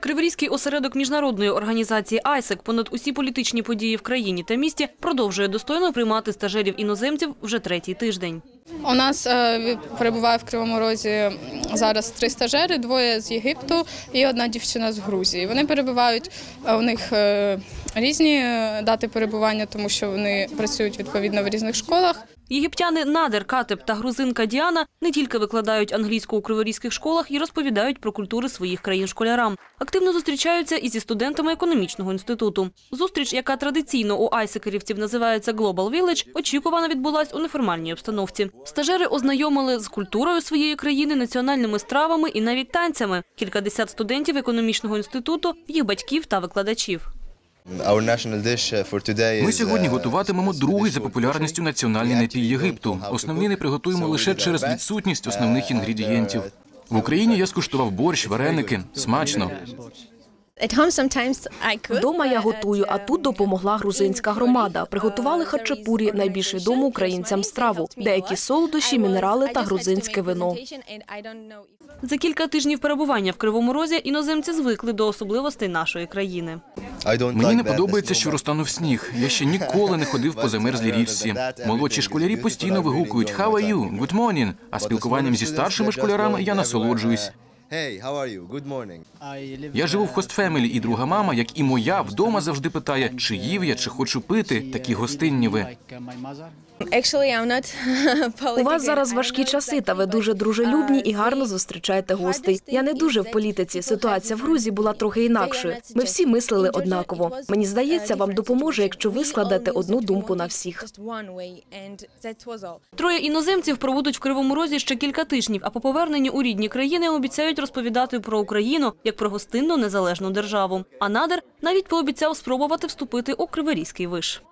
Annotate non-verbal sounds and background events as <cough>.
Криворізький осередок міжнародної організації «Айсек» понад усі політичні події в країні та місті продовжує достойно приймати стажерів іноземців вже третій тиждень. У нас е, перебуває в Кривому Розі зараз три стажери, двоє з Єгипту і одна дівчина з Грузії. Вони перебувають е, у них е, різні дати перебування, тому що вони працюють відповідно в різних школах. Єгиптяни Надер, Катеп та грузинка Діана не тільки викладають англійську у криворізьких школах і розповідають про культури своїх країн школярам. Активно зустрічаються і зі студентами економічного інституту. Зустріч, яка традиційно у айсекерівців називається Global Village, очікувано відбулась у неформальній обстановці. Стажери ознайомили з культурою своєї країни, національними стравами і навіть танцями. Кількадесят студентів економічного інституту, їх батьків та викладачів. Ми сьогодні uh, готуватимемо другий за популярністю національний напій Єгипту. Основний не приготуємо лише через відсутність основних інгредієнтів. В Україні я скуштував борщ, вареники. Смачно. At home sometimes I cook. Вдома я готую, а uh, тут допомогла грузинська громада. Приготували хачапурі, найбільш відому українцям страву, деякі солодощі, мінерали та грузинське вино. За кілька тижнів перебування в Кривому Розі іноземці звикли до особливостей нашої країни. I Мені не подобається, що розтанув сніг. Я ще ніколи не ходив по замерзлій річці. Молодші школярі постійно вигукують «How are you? Good morning!» А спілкуванням зі старшими школярами я насолоджуюсь. Hey, how are you? Good morning. Я живу в хостфемелі, і друга мама, як і моя, вдома завжди питає, чи їв я, чи хочу пити. Такі гостинні ви. Actually, <laughs> У вас зараз важкі часи, та ви дуже дружелюбні і гарно зустрічаєте гостей. Я не дуже в політиці. Ситуація в Грузії була трохи інакшою. Ми всі мислили однаково. Мені здається, вам допоможе, якщо ви складете одну думку на всіх. Троє іноземців пробудуть в Кривому Розі ще кілька тижнів, а по поверненні у рідні країни обіцяють розповідати про Україну як про гостинну незалежну державу. А Надер навіть пообіцяв спробувати вступити у Криворізький виш.